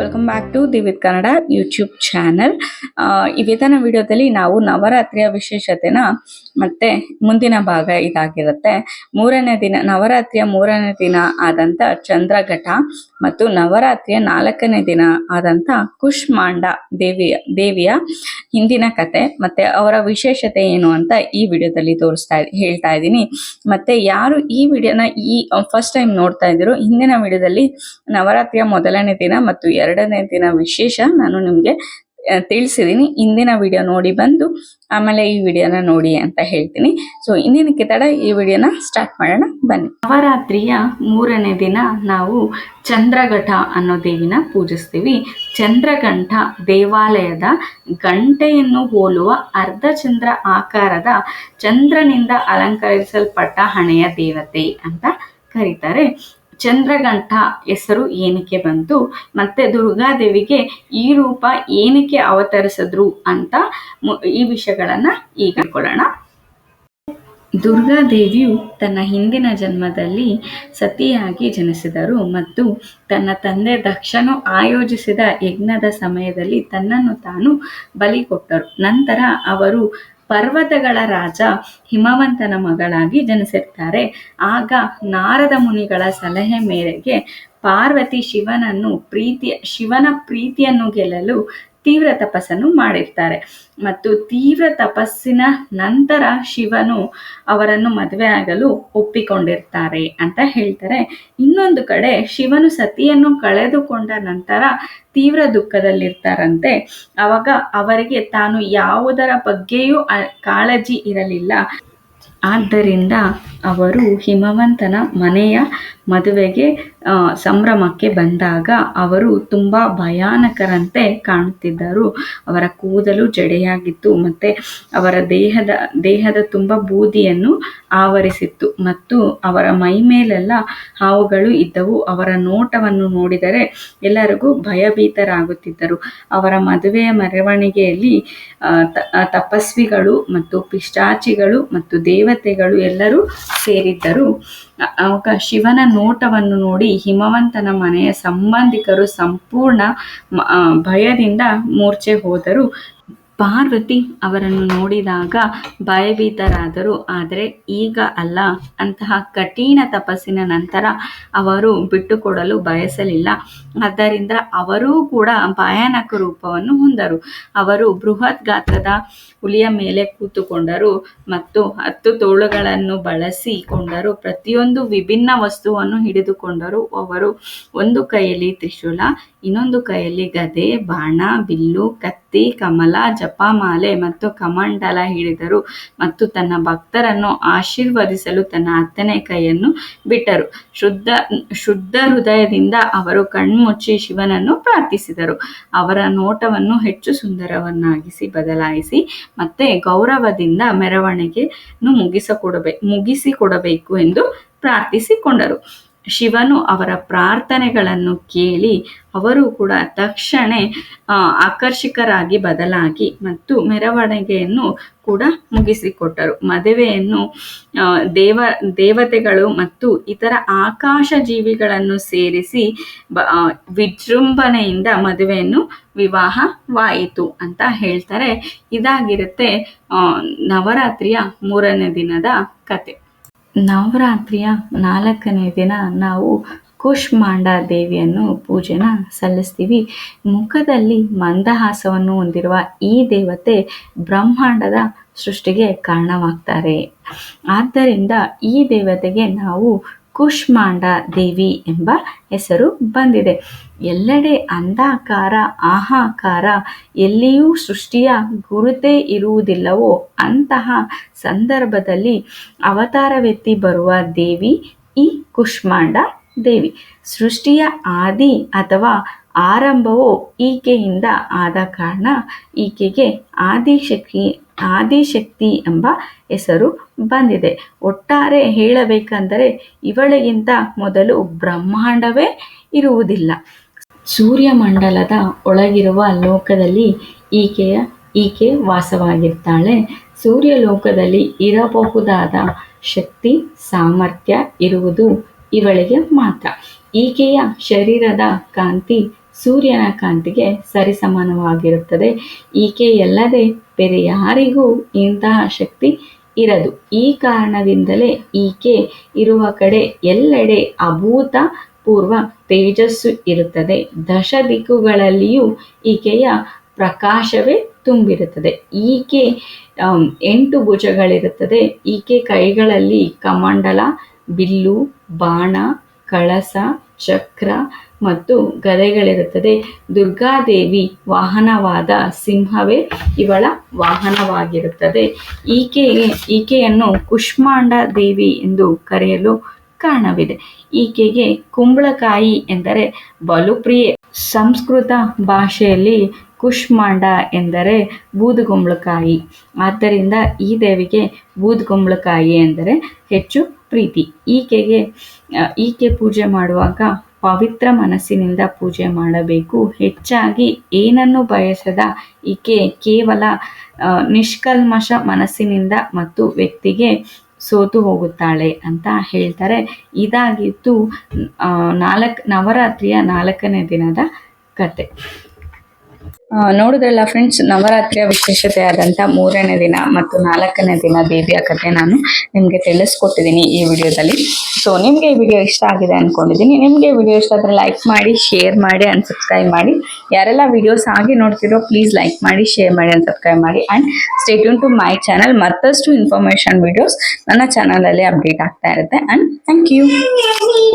Welcome back to the with Kannada YouTube channel ಇವತ್ತಿನ ವಿಡಿಯೋದಲ್ಲಿ ನಾವು ನವರಾತ್ರಿಯ ವಿಶೇಷತೆನ ಮತ್ತೆ ಮುಂದಿನ ಭಾಗ ಇದಾಗಿರುತ್ತೆ. ಮೂರನೇ ದಿನ, ನವರಾತ್ರಿಯ ಮೂರನೇ ದಿನ ಆದಂತ ಚಂದ್ರಘಟ ಮತ್ತು ನವರಾತ್ರಿಯ ನಾಲ್ಕನೇ ದಿನ ಆದಂತ ಕುಷ್ಮಾಂಡ ದೇವಿಯ ದೇವಿಯ ಹಿಂದಿನ ಕತೆ ಮತ್ತೆ ಅವರ ವಿಶೇಷತೆ ಏನು ಅಂತ ಈ ವಿಡಿಯೋದಲ್ಲಿ ತೋರಿಸ್ತಾ ಹೇಳ್ತಾ ಇದ್ದೀನಿ. ಮತ್ತೆ ಯಾರು ಈ ವಿಡಿಯೋನ ಈ ಫಸ್ಟ್ ಟೈಮ್ ನೋಡ್ತಾ ಇದ್ದೀರೋ, ಹಿಂದಿನ ವಿಡಿಯೋದಲ್ಲಿ ನವರಾತ್ರಿಯ ಮೊದಲನೇ ದಿನ ಮತ್ತು ಎರಡನೇ ದಿನ ವಿಶೇಷ ನಾನು ನಿಮಗೆ ತಿಳಿಸಿದ್ದೀನಿ ಇಂದಿನ ವಿಡಿಯೋ ನೋಡಿ ಬಂದು, ಆಮೇಲೆ ಈ ವಿಡಿಯೋನ ನೋಡಿ ಅಂತ ಹೇಳ್ತೀನಿ. ಸೊ ಇನ್ನೇನಕ್ಕೆ ತಡ? ಈ ವಿಡಿಯೋನ ಸ್ಟಾರ್ಟ್ ಮಾಡೋಣ. ಬನ್ನಿ. ನವರಾತ್ರಿಯ ಮೂರನೇ ದಿನ ನಾವು ಚಂದ್ರಘಟ ಅನ್ನೋ ದೇವಿನ ಪೂಜಿಸ್ತೀವಿ. ಚಂದ್ರಘಂಠ ದೇವಾಲಯದ ಗಂಟೆಯನ್ನು ಹೋಲುವ ಅರ್ಧಚಂದ್ರ ಆಕಾರದ ಚಂದ್ರನಿಂದ ಅಲಂಕರಿಸಲ್ಪಟ್ಟ ಹಣೆಯ ದೇವತೆ ಅಂತ ಕರೀತಾರೆ. ಚಂದ್ರಘಂಟ ಹೆಸರು ಏನಕ್ಕೆ ಬಂತು? ಮತ್ತೆ ದುರ್ಗಾದೇವಿಗೆ ಈ ರೂಪ ಏನಕ್ಕೆ ಅವತರಿಸಿದ್ರು ಅಂತ ಈ ವಿಷಯಗಳನ್ನ ಈಗ ಕೊಡೋಣ ದುರ್ಗಾದೇವಿಯು ತನ್ನ ಹಿಂದಿನ ಜನ್ಮದಲ್ಲಿ ಸತಿಯಾಗಿ ಜನಿಸಿದರು ಮತ್ತು ತನ್ನ ತಂದೆ ದಕ್ಷನು ಆಯೋಜಿಸಿದ ಯಜ್ಞದ ಸಮಯದಲ್ಲಿ ತನ್ನನ್ನು ತಾನು ಬಲಿ ಕೊಟ್ಟರು. ನಂತರ ಅವರು ಪರ್ವತಗಳ ರಾಜ ಹಿಮವಂತನ ಮಗಳಾಗಿ ಜನಿಸಿರ್ತಾರೆ. ಆಗ ನಾರದ ಮುನಿಗಳ ಸಲಹೆ ಮೇರೆಗೆ ಪಾರ್ವತಿ ಶಿವನನ್ನು ಪ್ರೀತಿಯ ಶಿವನ ಪ್ರೀತಿಯನ್ನು ಗೆಲ್ಲಲು ತೀವ್ರ ತಪಸ್ಸನ್ನು ಮಾಡಿರ್ತಾರೆ. ಮತ್ತು ತೀವ್ರ ತಪಸ್ಸಿನ ನಂತರ ಶಿವನು ಅವರನ್ನು ಮದುವೆ ಆಗಲು ಒಪ್ಪಿಕೊಂಡಿರ್ತಾರೆ ಅಂತ ಹೇಳ್ತಾರೆ. ಇನ್ನೊಂದು ಕಡೆ ಶಿವನು ಸತಿಯನ್ನು ಕಳೆದುಕೊಂಡ ನಂತರ ತೀವ್ರ ದುಃಖದಲ್ಲಿರ್ತಾರಂತೆ. ಅವಾಗ ಅವರಿಗೆ ತಾನು ಯಾವುದರ ಬಗ್ಗೆಯೂ ಕಾಳಜಿ ಇರಲಿಲ್ಲ. ಆದ್ದರಿಂದ ಅವರು ಹಿಮವಂತನ ಮನೆಯ ಮದುವೆಗೆ ಸಂಭ್ರಮಕ್ಕೆ ಬಂದಾಗ ಅವರು ತುಂಬ ಭಯಾನಕರಂತೆ ಕಾಣುತ್ತಿದ್ದರು. ಅವರ ಕೂದಲು ಜಡೆಯಾಗಿತ್ತು ಮತ್ತು ಅವರ ದೇಹದ ದೇಹದ ತುಂಬ ಬೂದಿಯನ್ನು ಆವರಿಸಿತ್ತು ಮತ್ತು ಅವರ ಮೈ ಮೇಲೆಲ್ಲ ಹಾವುಗಳು ಇದ್ದವು. ಅವರ ನೋಟವನ್ನು ನೋಡಿದರೆ ಎಲ್ಲರಿಗೂ ಭಯಭೀತರಾಗುತ್ತಿದ್ದರು. ಅವರ ಮದುವೆಯ ಮೆರವಣಿಗೆಯಲ್ಲಿ ತಪಸ್ವಿಗಳು ಮತ್ತು ಪಿಶಾಚಿಗಳು ಮತ್ತು ದೇವತೆಗಳು ಎಲ್ಲರೂ ಸೇರಿದ್ದರು. ಆ- ಶಿವನ ನೋಟವನ್ನು ನೋಡಿ ಹಿಮವಂತನ ಮನೆಯ ಸಂಬಂಧಿಕರು ಸಂಪೂರ್ಣ ಭಯದಿಂದ ಮೂರ್ಛೆ ಹೋದರು. ಪಾರ್ವತಿ ಅವರನ್ನು ನೋಡಿದಾಗ ಭಯಭೀತರಾದರು. ಆದರೆ ಈಗ ಅಲ್ಲ. ಅಂತಹ ಕಠಿಣ ತಪಸ್ಸಿನ ನಂತರ ಅವರು ಬಿಟ್ಟುಕೊಡಲು ಬಯಸಲಿಲ್ಲ. ಆದ್ದರಿಂದ ಅವರೂ ಕೂಡ ಭಯಾನಕ ರೂಪವನ್ನು ಹೊಂದರು. ಅವರು ಬೃಹತ್ ಗಾತ್ರದ ಹುಲಿಯ ಮೇಲೆ ಕೂತುಕೊಂಡರು ಮತ್ತು ಹತ್ತು ತೋಳುಗಳನ್ನು ಬಳಸಿಕೊಂಡರು. ಪ್ರತಿಯೊಂದು ವಿಭಿನ್ನ ವಸ್ತುವನ್ನು ಹಿಡಿದುಕೊಂಡರು. ಅವರು ಒಂದು ಕೈಯಲ್ಲಿ ತ್ರಿಶೂಲ, ಇನ್ನೊಂದು ಕೈಯಲ್ಲಿ ಗದೆ ಬಾಣ, ಬಿಲ್ಲು, ಕತ್ತಿ, ಕಮಲ ಜಪಮಾಲೆ ಮತ್ತು ಕಮಂಡಲ ಹಿಡಿದರು ಮತ್ತು ತನ್ನ ಭಕ್ತರನ್ನು ಆಶೀರ್ವದಿಸಲು ತನ್ನ ಹತ್ತನೇ ಕೈಯನ್ನು ಬಿಟ್ಟರು. ಶುದ್ಧ ಶುದ್ಧ ಹೃದಯದಿಂದ ಅವರು ಕಣ್ಮುಚ್ಚಿ ಶಿವನನ್ನು ಪ್ರಾರ್ಥಿಸಿದರು. ಅವರ ನೋಟವನ್ನು ಹೆಚ್ಚು ಸುಂದರವನ್ನಾಗಿಸಿ ಬದಲಾಯಿಸಿ ಮತ್ತೆ ಗೌರವದಿಂದ ಮೆರವಣಿಗೆಯನ್ನು ಮುಗಿಸಿಕೊಡಬೇ, ಮುಗಿಸಿಕೊಡಬೇಕು ಎಂದು ಪ್ರಾರ್ಥಿಸಿಕೊಂಡರು. ಶಿವನು ಅವರ ಪ್ರಾರ್ಥನೆಗಳನ್ನು ಕೇಳಿ ಅವರು ಕೂಡ ತಕ್ಷಣ ಆಕರ್ಷಕರಾಗಿ ಬದಲಾಗಿ ಮತ್ತು ಮೆರವಣಿಗೆಯನ್ನು ಕೂಡ ಮುಗಿಸಿಕೊಟ್ಟರು. ಮದುವೆಯನ್ನು ದೇವ, ದೇವತೆಗಳು ಮತ್ತು ಇತರ ಆಕಾಶ ಜೀವಿಗಳನ್ನು ಸೇರಿಸಿ, ಬ ವಿಜೃಂಭಣೆಯಿಂದ ಮದುವೆಯನ್ನು ವಿವಾಹವಾಯಿತು ಅಂತ ಹೇಳ್ತಾರೆ. ಇದಾಗಿರುತ್ತೆ ನವರಾತ್ರಿಯ ಮೂರನೇ ದಿನದ ಕತೆ. ನವರಾತ್ರಿಯ ನಾಲ್ಕನೇ ದಿನ ನಾವು ಕುಷ್ಮಾಂಡ ದೇವಿಯನ್ನು ಪೂಜೆನ ಸಲ್ಲಿಸ್ತೀವಿ. ಮುಖದಲ್ಲಿ ಮಂದಹಾಸವನ್ನು ಹೊಂದಿರುವ ಈ ದೇವತೆ ಬ್ರಹ್ಮಾಂಡದ ಸೃಷ್ಟಿಗೆ ಕಾರಣವಾಗ್ತಾರೆ. ಆದ್ದರಿಂದ ಈ ದೇವತೆಗೆ ನಾವು ಕುಷ್ಮಾಂಡ ದೇವಿ ಎಂಬ ಹೆಸರು ಬಂದಿದೆ. ಎಲ್ಲೆಡೆ ಅಂಧಾಕಾರ, ಆಹಾಕಾರ, ಎಲ್ಲಿಯೂ ಸೃಷ್ಟಿಯ ಗುರುತೇ ಇರುವುದಿಲ್ಲವೋ ಅಂತಹ ಸಂದರ್ಭದಲ್ಲಿ ಅವತಾರವೆತ್ತಿ ಬರುವ ದೇವಿ ಈ ಕುಷ್ಮಾಂಡ ದೇವಿ. ಸೃಷ್ಟಿಯ ಆದಿ ಅಥವಾ ಆರಂಭವು ಈಕೆಯಿಂದ ಆದ ಕಾರಣ ಈಕೆಗೆ ಆದಿಶಕ್ತಿ ಆದಿಶಕ್ತಿ ಎಂಬ ಹೆಸರು ಬಂದಿದೆ. ಒಟ್ಟಾರೆ ಹೇಳಬೇಕೆಂದರೆ ಇವಳಿಗಿಂತ ಮೊದಲು ಬ್ರಹ್ಮಾಂಡವೇ ಇರುವುದಿಲ್ಲ. ಸೂರ್ಯಮಂಡಲದ ಒಳಗಿರುವ ಲೋಕದಲ್ಲಿ ಈಕೆಯ, ಈಕೆ ವಾಸವಾಗಿರ್ತಾಳೆ. ಸೂರ್ಯಲೋಕದಲ್ಲಿ ಇರಬಹುದಾದ ಶಕ್ತಿ, ಸಾಮರ್ಥ್ಯ ಇರುವುದು ಇವಳಿಗೆ ಮಾತ್ರ. ಈಕೆಯ ಶರೀರದ ಕಾಂತಿ ಸೂರ್ಯನ ಕಾಂತಿಗೆ ಸರಿಸಮಾನವಾಗಿರುತ್ತದೆ ಈಕೆ ಎಲ್ಲದೆ ಬೇರೆ ಯಾರಿಗೂ ಇಂತಹ ಶಕ್ತಿ ಇರದು. ಈ ಕಾರಣದಿಂದಲೇ ಈಕೆ ಇರುವ ಕಡೆ ಎಲ್ಲೆಡೆ ಅಭೂತ ಪೂರ್ವ ತೇಜಸ್ಸು ಇರುತ್ತದೆ. ದಶ ದಿಕ್ಕುಗಳಲ್ಲಿಯೂ ಈಕೆಯ ಪ್ರಕಾಶವೇ ತುಂಬಿರುತ್ತದೆ. ಈಕೆ ಎಂಟು ಭುಜಗಳಿರುತ್ತದೆ. ಈಕೆ ಕೈಗಳಲ್ಲಿ ಕಮಂಡಲ, ಬಿಲ್ಲು, ಬಾಣ, ಕಳಸ, ಚಕ್ರ ಮತ್ತು ಗದೆಗಳಿರುತ್ತದೆ. ದುರ್ಗಾದೇವಿ ವಾಹನವಾದ ಸಿಂಹವೇ ಇವಳ ವಾಹನವಾಗಿರುತ್ತದೆ. ಈಕೆಗೆ ಈಕೆಯನ್ನು ಕುಷ್ಮಾಂಡ ದೇವಿ ಎಂದು ಕರೆಯಲು ಕಾರಣವಿದೆ. ಈಕೆಗೆ ಕುಂಬಳಕಾಯಿ ಎಂದರೆ ಬಲುಪ್ರಿಯೆ. ಸಂಸ್ಕೃತ ಭಾಷೆಯಲ್ಲಿ ಕುಷ್ಮಾಂಡ ಎಂದರೆ ಬೂದುಗುಂಬಳಕಾಯಿ. ಆದ್ದರಿಂದ ಈ ದೇವಿಗೆ ಬೂದುಗುಂಬಳಕಾಯಿ ಎಂದರೆ ಹೆಚ್ಚು ಪ್ರೀತಿ. ಈಕೆಗೆ ಈಕೆ ಪೂಜೆ ಮಾಡುವಾಗ ಪವಿತ್ರ ಮನಸ್ಸಿನಿಂದ ಪೂಜೆ ಮಾಡಬೇಕು. ಹೆಚ್ಚಾಗಿ ಏನನ್ನು ಬಯಸದ ಈಕೆ ಕೇವಲ ನಿಷ್ಕಲ್ಮಶ ಮನಸ್ಸಿನಿಂದ ಮತ್ತು ವ್ಯಕ್ತಿಗೆ ಸೋತು ಹೋಗುತ್ತಾಳೆ ಅಂತ ಹೇಳ್ತಾರೆ. ಇದಾಗಿತ್ತು ನಾಲ್ಕು ನವರಾತ್ರಿಯ ನಾಲ್ಕನೇ ದಿನದ ಕತೆ. ನೋಡಿದ್ರಲ್ಲ ಫ್ರೆಂಡ್ಸ್ ನವರಾತ್ರಿಯ ವಿಶೇಷತೆ ಆದಂತ ಮೂರನೇ ದಿನ ಮತ್ತು ನಾಲ್ಕನೇ ದಿನ ದೇವಿಯ ಕಥೆ ನಾನು ನಿಮಗೆ ತಿಳಿಸ್ಕೊಟ್ಟಿದ್ದೀನಿ ಈ ವಿಡಿಯೋದಲ್ಲಿ. ಸೊ ನಿಮಗೆ ಈ ವಿಡಿಯೋ ಇಷ್ಟ ಆಗಿದೆ ಅಂದ್ಕೊಂಡಿದ್ದೀನಿ ನಿಮಗೆ ವಿಡಿಯೋ ಇಷ್ಟ ಆದರೆ ಲೈಕ್ ಮಾಡಿ ಶೇರ್ ಮಾಡಿ ಅಂಡ್ ಸಬ್ಸ್ಕ್ರೈಬ್ ಮಾಡಿ. ಯಾರೆಲ್ಲ ವಿಡಿಯೋಸ್ ಆಗಿ ನೋಡ್ತಿರೋ ಪ್ಲೀಸ್ ಲೈಕ್ ಮಾಡಿ ಶೇರ್ ಮಾಡಿ ಅಂಡ್ ಸಬ್ಸ್ಕ್ರೈಬ್ ಮಾಡಿ. And stay tune to my channel ಮತ್ತಷ್ಟು ಇನ್ಫಾರ್ಮೇಶನ್ ವಿಡಿಯೋಸ್ ನನ್ನ ಚಾನಲಲ್ಲಿ ಅಪ್ಡೇಟ್ ಆಗ್ತಾ ಇರುತ್ತೆ. And thank you